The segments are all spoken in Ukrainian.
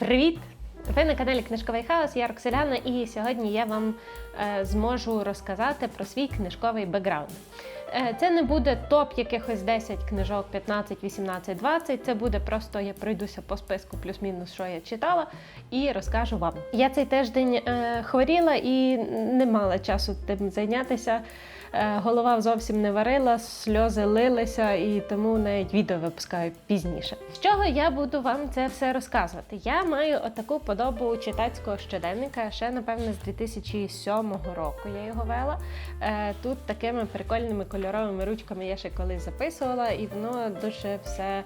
Привіт! Ви на каналі Книжковий хаос, я Рокселяна, і сьогодні я вам е, зможу розказати про свій книжковий бекграунд. Е, це не буде топ якихось 10 книжок, 15, 18, 20. Це буде просто я пройдуся по списку плюс-мінус, що я читала, і розкажу вам. Я цей тиждень е, хворіла і не мала часу тим зайнятися. Е, Голова зовсім не варила, сльози лилися, і тому навіть відео випускаю пізніше. З чого я буду вам це все розказувати? Я маю отаку подобу читацького щоденника ще, напевне, з 2007 року я його вела. Е, Тут такими прикольними кольоровими ручками я ще колись записувала, і воно дуже все.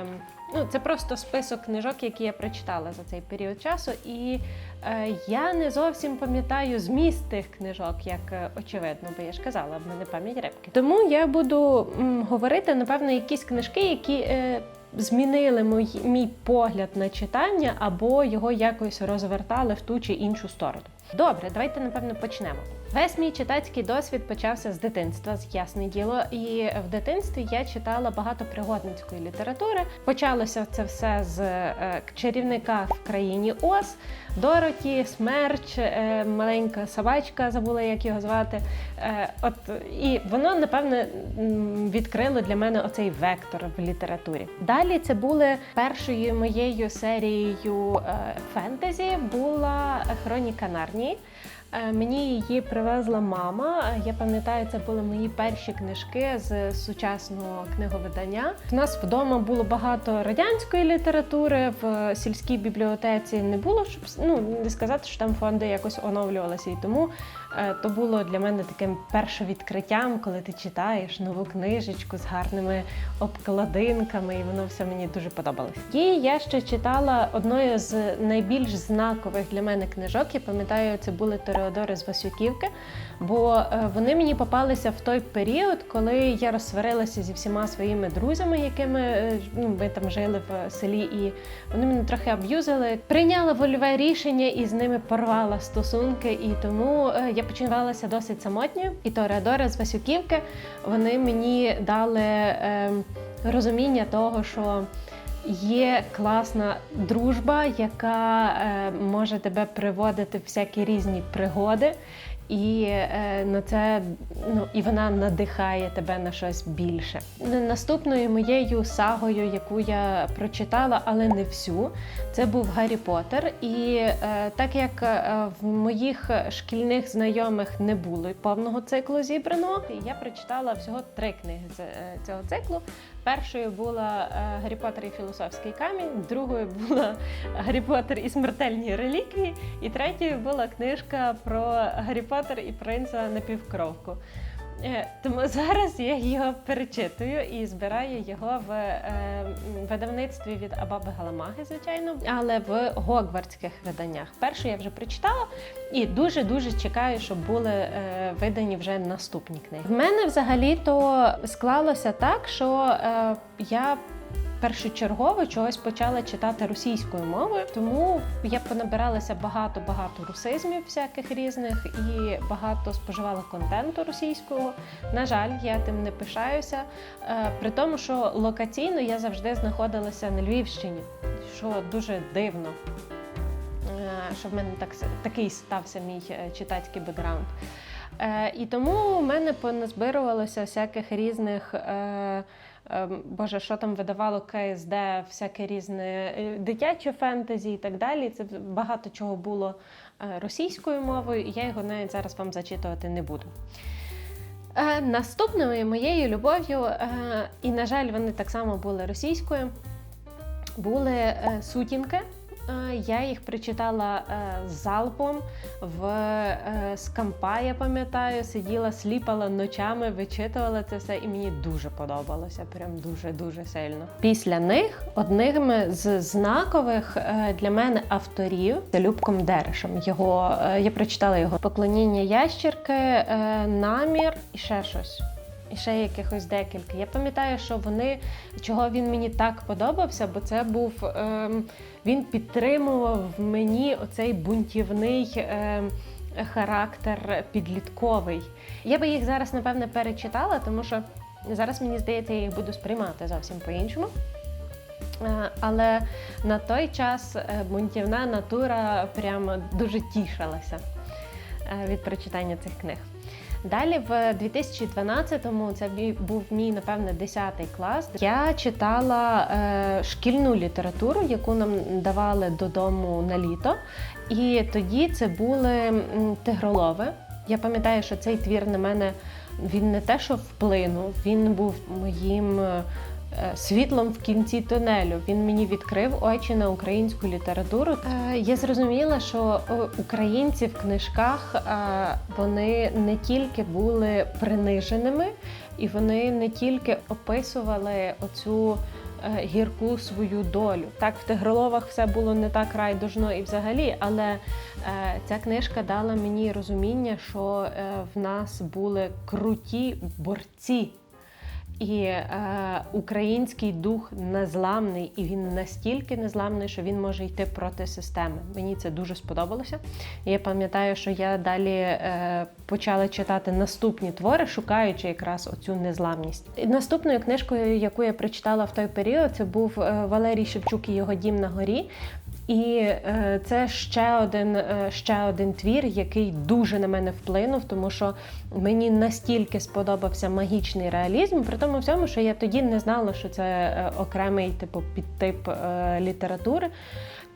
ем, Ну, це просто список книжок, які я прочитала за цей період часу, і е, я не зовсім пам'ятаю зміст тих книжок, як е, очевидно, бо я ж казала, в мене пам'ять репки. Тому я буду м, говорити, напевно, якісь книжки, які е, змінили мій, мій погляд на читання або його якось розвертали в ту чи іншу сторону. Добре, давайте напевно почнемо. Весь мій читацький досвід почався з дитинства, з ясне діло. І в дитинстві я читала багато пригодницької літератури. Почалося це все з е, чарівника в країні Оз, Дороті, Смерч, е, маленька собачка, забула, як його звати. Е, от і воно напевне відкрило для мене оцей вектор в літературі. Далі це були першою моєю серією фентезі була Хроніка Нарнії. Е, Мені її привезла мама. Я пам'ятаю, це були мої перші книжки з сучасного книговидання. В нас вдома було багато радянської літератури. В сільській бібліотеці не було, щоб ну не сказати, що там фонди якось оновлювалися. І тому е, то було для мене таким першовідкриттям, коли ти читаєш нову книжечку з гарними обкладинками, і воно все мені дуже подобалось. І я ще читала одною з найбільш знакових для мене книжок. Я пам'ятаю, це були Тореодори з Васюківки, бо е, вони мені попалися в той період, коли я розсварилася зі всіма своїми друзями, якими е, ну, ми там жили в селі, і вони мене трохи аб'юзили. Прийняла вольове рішення і з ними порвала стосунки. І тому е, я почувалася досить самотньою. І Тореодори з Васюківки вони мені дали е, розуміння того, що. Є класна дружба, яка е, може тебе приводити в всякі різні пригоди, і е, на це ну і вона надихає тебе на щось більше. Наступною моєю сагою, яку я прочитала, але не всю, це був Гаррі Поттер. І е, так як е, в моїх шкільних знайомих не було повного циклу зібраного, я прочитала всього три книги з е, цього циклу. Першою була е, Гаррі Поттер і філософський камінь, другою була Гаррі Поттер і смертельні реліквії, і третьою була книжка про Гаррі Поттер і принца на півкровку. Е, Тому зараз я його перечитую і збираю його в е, видавництві від Абаби Галамаги, звичайно, але в гогвардських виданнях. Першу я вже прочитала і дуже дуже чекаю, щоб були е, видані вже наступні книги. В мене взагалі то склалося так, що е, я першочергово чогось почала читати російською мовою, тому я понабиралася багато-багато русизмів всяких різних і багато споживала контенту російського. На жаль, я тим не пишаюся. Е, При тому, що локаційно я завжди знаходилася на Львівщині, що дуже дивно. е, Що в мене так, такий стався мій е, читацький бекграунд. І тому в мене поназбирувалося всяких різних. Е, е, Боже, що там видавало КСД, всяке різне е, дитяче фентезі і так далі. Це багато чого було е, російською мовою, і я його навіть зараз вам зачитувати не буду. Е, Наступною моєю любов'ю, і, на жаль, вони так само були російською, були сутінки. Е, Я їх прочитала е, залпом в е, скампа, я пам'ятаю, сиділа, сліпала ночами, вичитувала це все, і мені дуже подобалося. Прям дуже-дуже сильно. Після них одним з знакових для мене авторів це Любком Дерешем. Його я прочитала його поклоніння ящірки, е, намір і ще щось. І ще якихось декілька. Я пам'ятаю, що вони чого він мені так подобався, бо це був ем, він підтримував в мені оцей бунтівний ем, характер підлітковий. Я би їх зараз, напевне, перечитала, тому що зараз мені здається, я їх буду сприймати зовсім по-іншому. Е, Але на той час е, бунтівна натура прямо дуже тішилася е, від прочитання цих книг. Далі, в 2012-му, це був мій, напевне, 10 клас. Я читала е, шкільну літературу, яку нам давали додому на літо. І тоді це були тигролови. Я пам'ятаю, що цей твір на мене він не те, що вплинув, він був моїм е, світлом в кінці тунелю. Він мені відкрив очі на українську літературу. Е, Я зрозуміла, що е, українці в книжках е, вони не тільки були приниженими, і вони не тільки описували оцю е, гірку свою долю. Так, в тигроловах все було не так райдужно і взагалі, але е, ця книжка дала мені розуміння, що е, в нас були круті борці. І е, український дух незламний, і він настільки незламний, що він може йти проти системи. Мені це дуже сподобалося. Я пам'ятаю, що я далі е, почала читати наступні твори, шукаючи якраз оцю незламність. І наступною книжкою, яку я прочитала в той період, це був е, Валерій Шевчук і його дім на горі. І е, це ще один, е, ще один твір, який дуже на мене вплинув, тому що мені настільки сподобався магічний реалізм, при тому всьому, що я тоді не знала, що це е, окремий типу підтип е, літератури.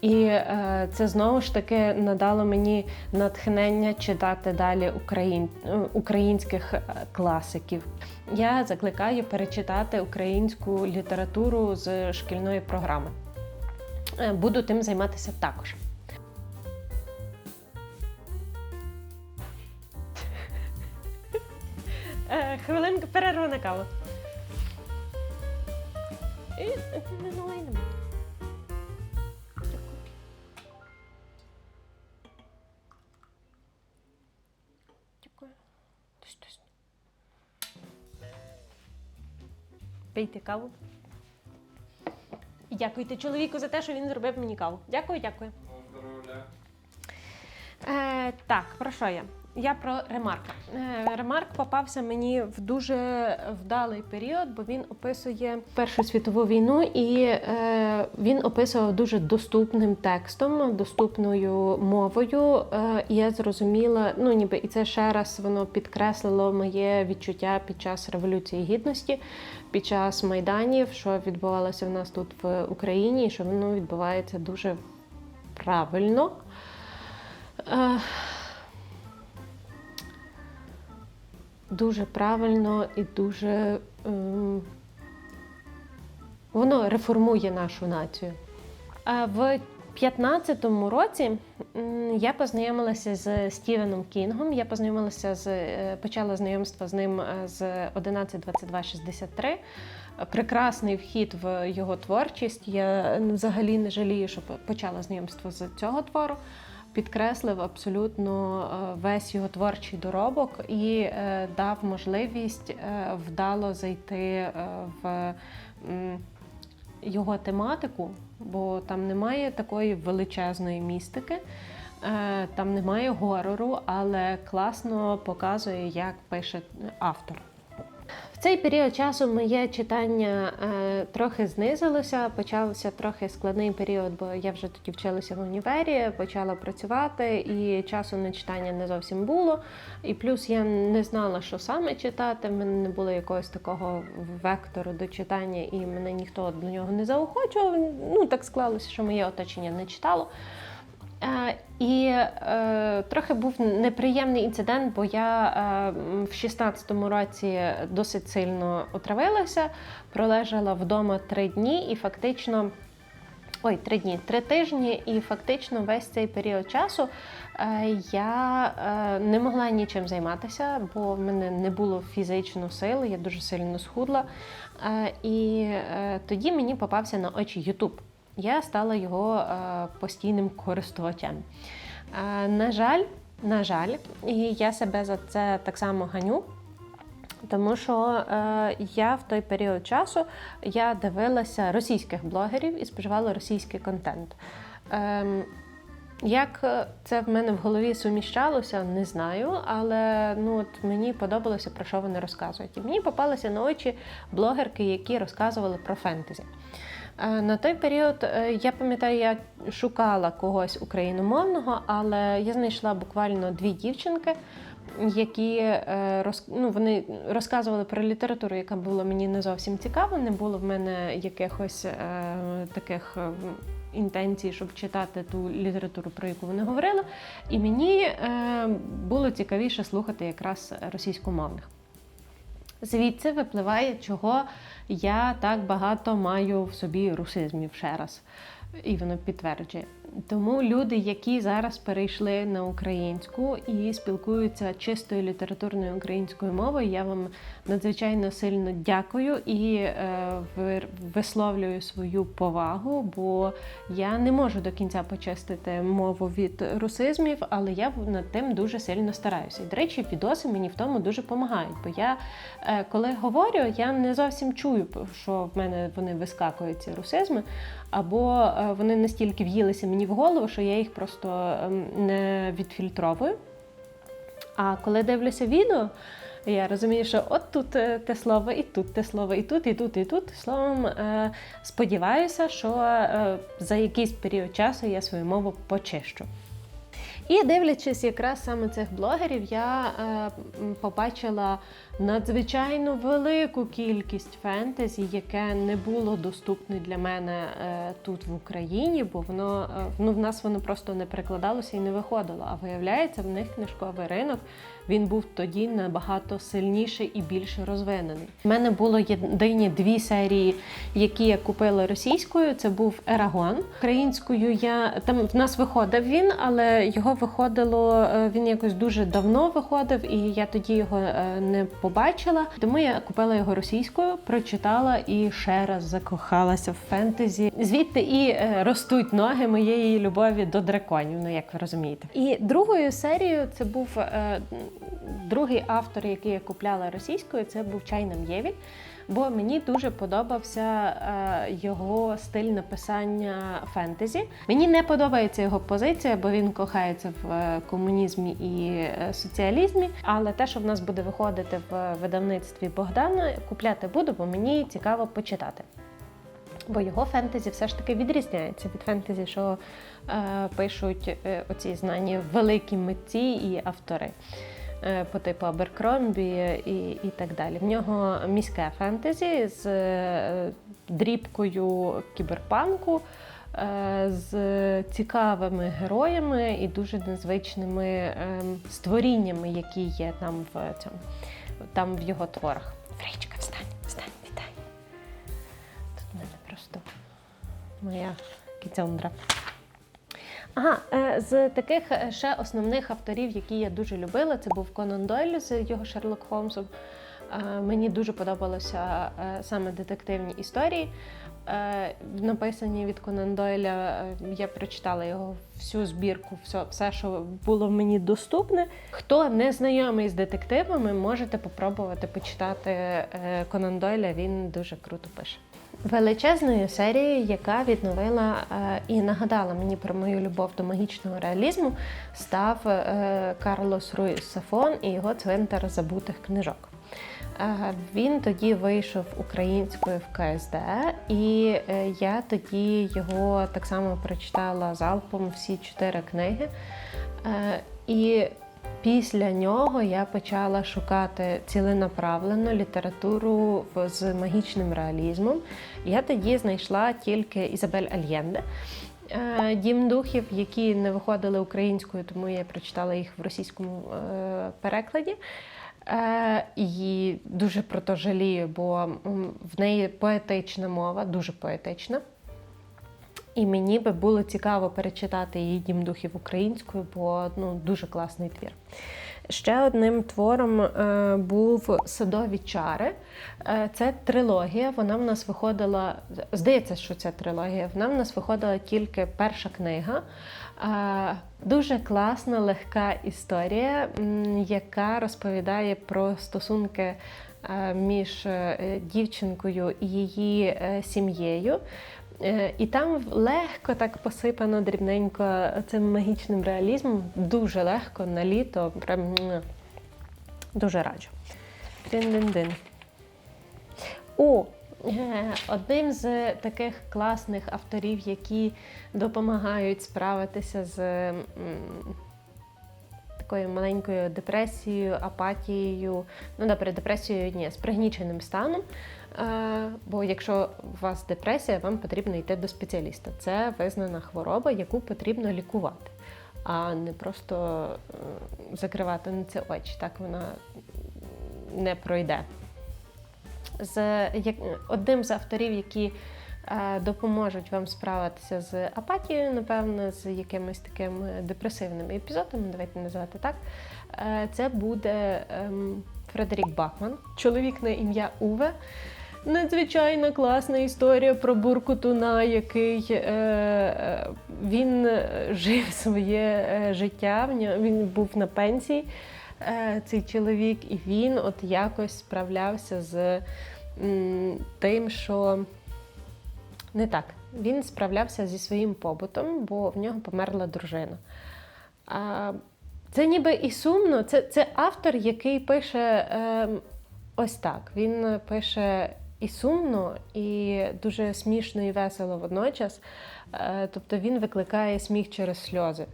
І е, це знову ж таки надало мені натхнення читати далі україн... е, українських е, класиків. Я закликаю перечитати українську літературу з шкільної програми. Е, Буду тим займатися також. Е, Хвилинку перерву на каву. Е. Пийте каву. Дякуйте чоловіку за те, що він зробив мені каву. Дякую, дякую. Е, так, про що я? Я про ремарка. Е, ремарк попався мені в дуже вдалий період, бо він описує Першу світову війну, і е, він описував дуже доступним текстом, доступною мовою. Е, і я зрозуміла, ну ніби і це ще раз воно підкреслило моє відчуття під час революції гідності, під час майданів, що відбувалося в нас тут в Україні, і що воно відбувається дуже правильно. Е, дуже правильно і дуже ем, воно реформує нашу націю. А в 15-му році я познайомилася з Стівеном Кінгом. Я познайомилася з е, почала знайомство з ним е, з 11.22.63. Прекрасний вхід в його творчість. Я взагалі не жалію, що почала знайомство з цього твору. Підкреслив абсолютно е, весь його творчий доробок і е, дав можливість е, вдало зайти в його тематику, бо там немає такої величезної містики, там немає горору, але класно показує, як пише автор. Цей період часу моє читання е, трохи знизилося, почався трохи складний період, бо я вже тоді вчилася в універі, почала працювати, і часу на читання не зовсім було. І плюс я не знала, що саме читати. В мене не було якогось такого вектору до читання, і мене ніхто до нього не заохочував. Ну так склалося, що моє оточення не читало. Е, І е, трохи був неприємний інцидент, бо я е, в 16-му році досить сильно отравилася, пролежала вдома три дні і фактично. Ой, три дні, три тижні, і фактично весь цей період часу я не могла нічим займатися, бо в мене не було фізично сили, я дуже сильно схудла. І тоді мені попався на очі Ютуб. Я стала його е, постійним користувачем. Е, на жаль, на жаль, і я себе за це так само ганю. Тому що е, я в той період часу я дивилася російських блогерів і споживала російський контент. Ем, як е, це в мене в голові суміщалося, не знаю, але ну от мені подобалося про що вони розказують. І мені попалися на очі блогерки, які розказували про фентезі. Е, На той період е, я пам'ятаю, я шукала когось україномовного, але я знайшла буквально дві дівчинки, які е, ну, вони розказували про літературу, яка була мені не зовсім цікава. Не було в мене якихось таких. Інтенцій, щоб читати ту літературу, про яку вони говорили, і мені було цікавіше слухати якраз російськомовних. Звідси випливає, чого я так багато маю в собі русизмів ще раз. І воно підтверджує. Тому люди, які зараз перейшли на українську і спілкуються чистою літературною українською мовою, я вам надзвичайно сильно дякую і е, висловлюю свою повагу, бо я не можу до кінця почистити мову від русизмів, але я над тим дуже сильно стараюся. І, до речі, відоси мені в тому дуже допомагають, бо я е, коли говорю, я не зовсім чую, що в мене вони вискакують ці русизми, або е, вони настільки в'їлися мені в голову, що я їх просто ем, не відфільтровую. А коли дивлюся відео, я розумію, що от тут е, те слово, і тут те слово, і тут, і тут, і тут. Словом, е, сподіваюся, що е, за якийсь період часу я свою мову почищу. І дивлячись якраз саме цих блогерів, я побачила надзвичайно велику кількість фентезі, яке не було доступне для мене е, тут в Україні, бо воно е, ну, в нас воно просто не перекладалося і не виходило. А виявляється, в них книжковий ринок він був тоді набагато сильніший і більше розвинений. У мене було єдині дві серії, які я купила російською. Це був Ерагон. Українською я там в нас виходив він, але його виходило. е, Він якось дуже давно виходив, і я тоді його не побачила. Тому я купила його російською, прочитала і ще раз закохалася в фентезі. Звідти і е, ростуть ноги моєї любові до драконів. Ну як ви розумієте. І другою серією це був е, другий автор, який я купляла російською. Це був Чайна М'євіль. Бо мені дуже подобався е, його стиль написання фентезі. Мені не подобається його позиція, бо він кохається в е, комунізмі і е, соціалізмі. Але те, що в нас буде виходити в видавництві Богдана, купляти буду, бо мені цікаво почитати. Бо його фентезі все ж таки відрізняється від фентезі, що е, пишуть е, оці знані великі митці і автори по типу Аберкромбі і, і так далі. В нього міське фентезі з е, дрібкою кіберпанку, е, з цікавими героями і дуже незвичними е, створіннями, які є там в цьому, там в його творах. Фричка, встань, встань, вітай. Тут в мене просто моя кіцьондра. Ага, е, з таких е, ще основних авторів, які я дуже любила, це був Конан Дойль з його Шерлок Холмсом. Е, Мені дуже подобалося е, саме детективні історії. Написані від Конан Дойля. Я прочитала його всю збірку, все, все, що було мені доступне. Хто не знайомий з детективами, можете попробувати почитати Конан Дойля. Він дуже круто пише. Величезною серією, яка відновила е, і нагадала мені про мою любов до магічного реалізму, став е, Карлос Руїс Сафон і його цвинтар забутих книжок. Е, Він тоді вийшов українською в КСД, і я тоді його так само прочитала залпом всі чотири книги. І після нього я почала шукати ціленаправлено літературу з магічним реалізмом. Я тоді знайшла тільки Ізабель Альєнде. Е, Дім духів, які не виходили українською, тому я прочитала їх в російському е, перекладі. Е, І дуже про то жалію, бо в неї поетична мова, дуже поетична. І мені би було цікаво перечитати її дім духів українською, бо ну, дуже класний твір. Ще одним твором е, був Садові чари. Е, це трилогія. Вона в нас виходила. Здається, що це трилогія. Вона в нас виходила тільки перша книга. Е, дуже класна, легка історія, яка розповідає про стосунки е, між е, дівчинкою і її е, сім'єю. Е, І там легко так посипано дрібненько цим магічним реалізмом. Дуже легко на літо. Прям дуже раджу. Дин-дин-дин. О, Е, Одним з таких класних авторів, які допомагають справитися з такою маленькою депресією, апатією, ну добре, депресією ні, з пригніченим станом. Е, Бо якщо у вас депресія, вам потрібно йти до спеціаліста. Це визнана хвороба, яку потрібно лікувати, а не просто е, закривати на це очі. Так вона не пройде. З одним з авторів, які е, допоможуть вам справитися з апатією, напевно, з якимись такими депресивними епізодами, давайте називати так. Це буде ем, Фредерік Бахман, чоловік на ім'я Уве. Надзвичайно класна історія про Буркутуна, який е, е, він жив своє е, життя. Він був на пенсії, е, цей чоловік, і він от якось справлявся з м, тим, що не так. Він справлявся зі своїм побутом, бо в нього померла дружина. А, це ніби і сумно. Це, це автор, який пише е, ось так. Він пише і сумно, і дуже смішно і весело водночас. Е, тобто він викликає сміх через сльози.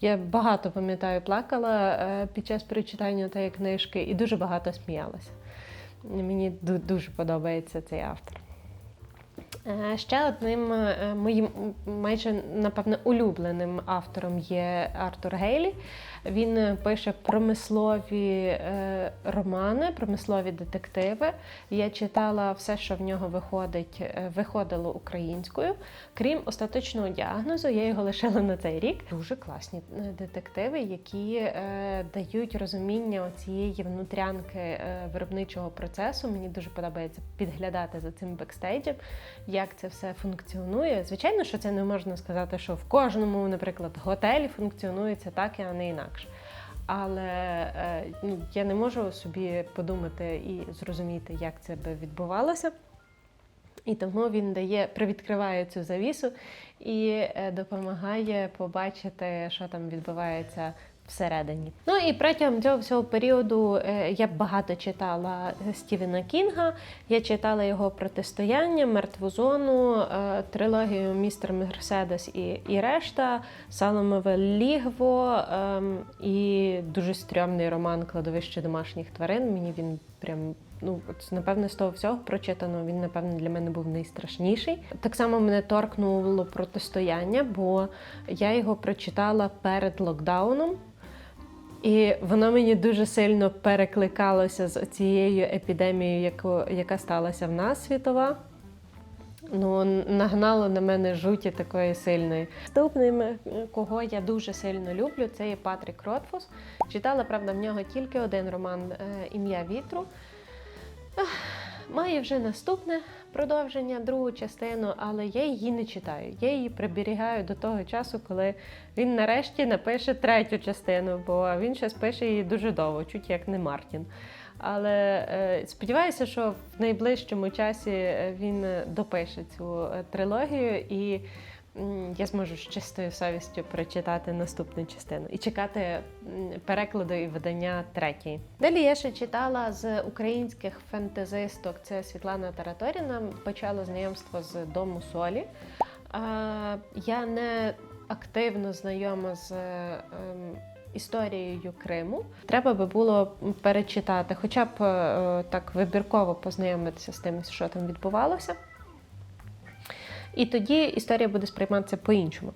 Я багато пам'ятаю, плакала е, під час перечитання тієї книжки і дуже багато сміялася. Мені дуже подобається цей автор. Е, Ще одним моїм майже напевне улюбленим автором є Артур Гейлі. Він е, пише промислові е, романи, промислові детективи. Я читала все, що в нього виходить, е, виходило українською. Крім остаточного діагнозу, я його лишила на цей рік. Дуже класні детективи, які дають розуміння цієї внутрянки виробничого процесу. Мені дуже подобається підглядати за цим бекстейджем, як це все функціонує. Звичайно, що це не можна сказати, що в кожному, наприклад, готелі функціонує це так, а не інакше. Але е, ну, я не можу собі подумати і зрозуміти, як це би відбувалося. І тому він дає, привідкриває цю завісу і е, допомагає побачити, що там відбувається всередині. Ну і протягом цього всього періоду е, я багато читала Стівена Кінга. Я читала його протистояння, мертву зону, е, трилогію Містер Мерседес і, і решта, Саломове Лігво ем, і дуже стрьомний роман Кладовище домашніх тварин. Мені він прям ну, от, напевне, з того всього прочитаного він, напевне, для мене був найстрашніший. Так само мене торкнуло протистояння, бо я його прочитала перед локдауном. І воно мені дуже сильно перекликалося з цією епідемією, яку, яка сталася в нас світова. Ну, нагнало на мене жуті такої сильної. Наступним, е, кого я дуже сильно люблю, це є Патрік Ротфус. Читала, правда, в нього тільки один роман е, Ім'я вітру. Має вже наступне продовження, другу частину, але я її не читаю. Я її приберігаю до того часу, коли він нарешті напише третю частину, бо він зараз пише її дуже довго, чуть як не Мартін. Але е, сподіваюся, що в найближчому часі е, він допише цю е, трилогію і я зможу з чистою совістю прочитати наступну частину і чекати перекладу і видання третьої. Далі я ще читала з українських фентезисток. Це Світлана Тараторіна. Почала знайомство з Дому Солі. Я не активно знайома з. ем, Історією Криму треба би було перечитати, хоча б е, так вибірково познайомитися з тим, що там відбувалося. І тоді історія буде сприйматися по-іншому.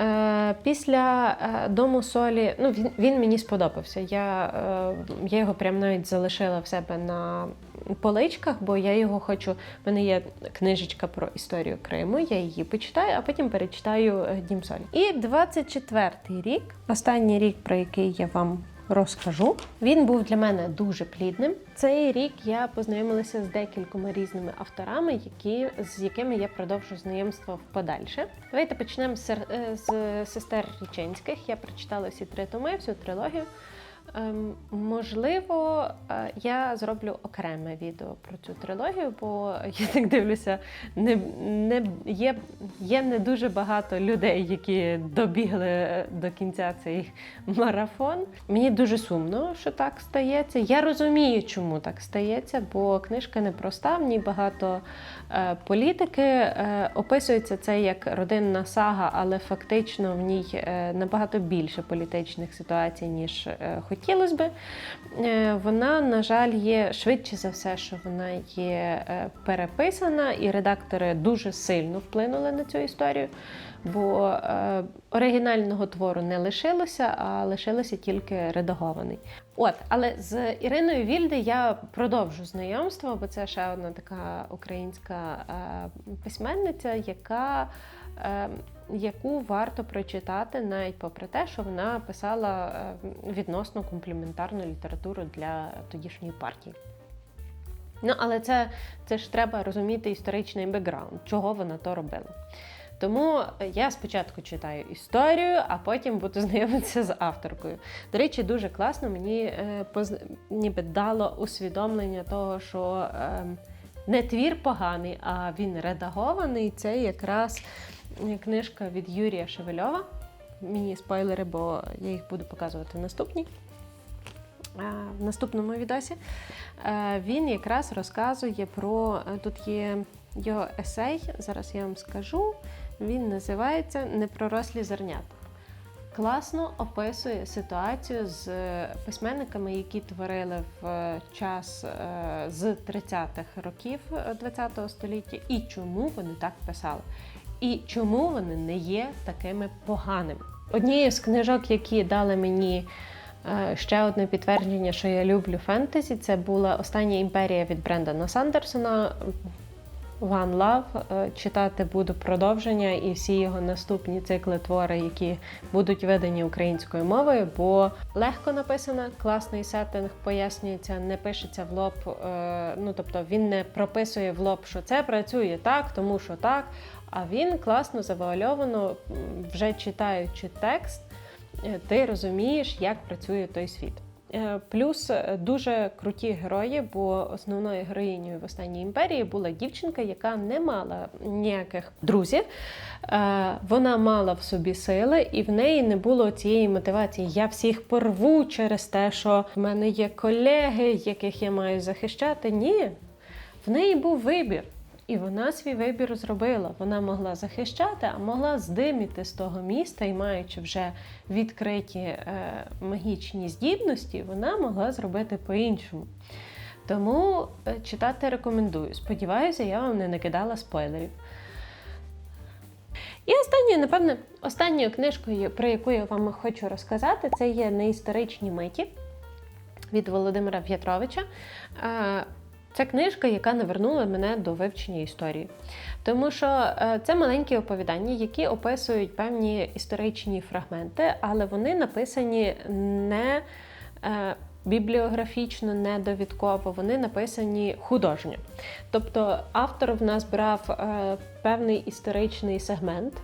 Е, Після е, дому солі, ну він, він мені сподобався. Я, е, я його прямо навіть залишила в себе на поличках, бо я його хочу. В мене є книжечка про історію Криму, я її почитаю, а потім перечитаю Дім солі. І 24-й рік, останній рік, про який я вам розкажу. Він був для мене дуже плідним. Цей рік я познайомилася з декількома різними авторами, які, з якими я продовжу знайомство в подальше. Давайте почнемо з, е, з сестер Річенських. Я прочитала всі три томи, всю трилогію. Ем, можливо, е, я зроблю окреме відео про цю трилогію, бо я так дивлюся, не, не, є, є не дуже багато людей, які добігли до кінця цей марафон. Мені дуже сумно, що так стається. Я розумію, чому так стається, бо книжка непроста, в ній багато е, політики. Е, описується це як родинна сага, але фактично в ній е, набагато більше політичних ситуацій, ніж е, хотілося би. Е, Вона, на жаль, є швидше за все, що вона є е, переписана, і редактори дуже сильно вплинули на цю історію. Бо е, оригінального твору не лишилося, а лишилося тільки редагований. От, але з Іриною Вільде я продовжу знайомство, бо це ще одна така українська письменниця, яка яку варто прочитати, навіть попри те, що вона писала е, відносно компліментарну літературу для тодішньої партії. Ну, але це, це ж треба розуміти історичний бекграунд, чого вона то робила. Тому я спочатку читаю історію, а потім буду знайомитися з авторкою. До речі, дуже класно мені е, поз- ніби дало усвідомлення того, що е, не твір поганий, а він редагований. Це якраз е, книжка від Юрія Шевельова. Міні спойлери, бо я їх буду показувати в наступній. е, В наступному відосі Е, він якраз розказує про е, тут є його есей. Зараз я вам скажу. Він називається Непророслі зернята. Класно описує ситуацію з письменниками, які творили в час з 30-х років ХХ століття, і чому вони так писали, і чому вони не є такими поганими. Однією з книжок, які дали мені е, ще одне підтвердження, що я люблю фентезі, це була остання імперія від Брендана Сандерсона. One Love. Е, Читати буду продовження і всі його наступні цикли твори, які будуть видані українською мовою, бо легко написано, класний сеттинг пояснюється, не пишеться в лоб. е, Ну тобто він не прописує в лоб, що це працює так, тому що так. А він класно завуальовано, вже читаючи текст, е, ти розумієш, як працює той світ. Е, Плюс е, дуже круті герої, бо основною героїнею в останній імперії була дівчинка, яка не мала ніяких друзів. Вона мала в собі сили, і в неї не було цієї мотивації. Я всіх порву через те, що в мене є колеги, яких я маю захищати. Ні, в неї був вибір. І вона свій вибір зробила. Вона могла захищати, а могла здиміти з того міста і маючи вже відкриті е, магічні здібності, вона могла зробити по-іншому. Тому е, читати рекомендую. Сподіваюся, я вам не накидала спойлерів. І останньою, напевне, останньою книжкою, про яку я вам хочу розказати, це є неісторичні миті від Володимира В'ятровича. Це книжка, яка навернула мене до вивчення історії. Тому що е, це маленькі оповідання, які описують певні історичні фрагменти, але вони написані не е, бібліографічно, не довідково, вони написані художньо. Тобто автор в нас брав е, певний історичний сегмент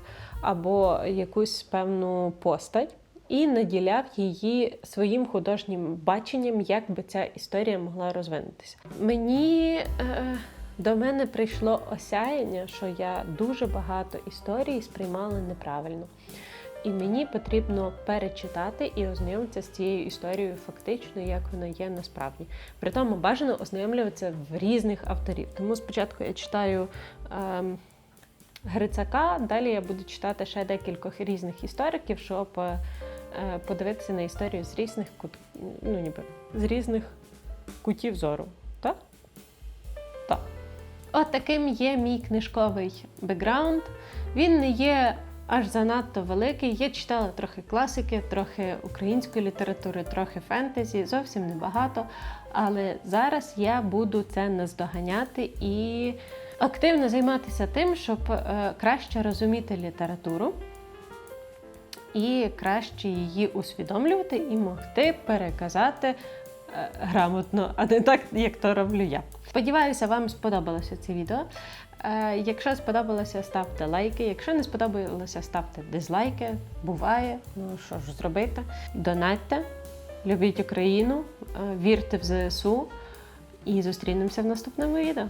або якусь певну постать. І наділяв її своїм художнім баченням, як би ця історія могла розвинутися. Мені е, до мене прийшло осяяння, що я дуже багато історій сприймала неправильно. І мені потрібно перечитати і ознайомитися з цією історією фактично, як вона є насправді. При тому бажано ознайомлюватися в різних авторів. Тому спочатку я читаю ем, Грицака, далі я буду читати ще декількох різних істориків, щоб е, подивитися на історію з різних кут, ну, ніби, з різних кутів зору. Так? Так. От таким є мій книжковий бекграунд. Він не є аж занадто великий. Я читала трохи класики, трохи української літератури, трохи фентезі, зовсім небагато. Але зараз я буду це наздоганяти і активно займатися тим, щоб е, краще розуміти літературу і краще її усвідомлювати і могти переказати е, грамотно, а не так, як то роблю я. Сподіваюся, вам сподобалося це відео. Е, Якщо сподобалося, ставте лайки. Якщо не сподобалося, ставте дизлайки. Буває. Ну що ж зробити? Донатьте. любіть Україну, е, вірте в ЗСУ і зустрінемося в наступному відео.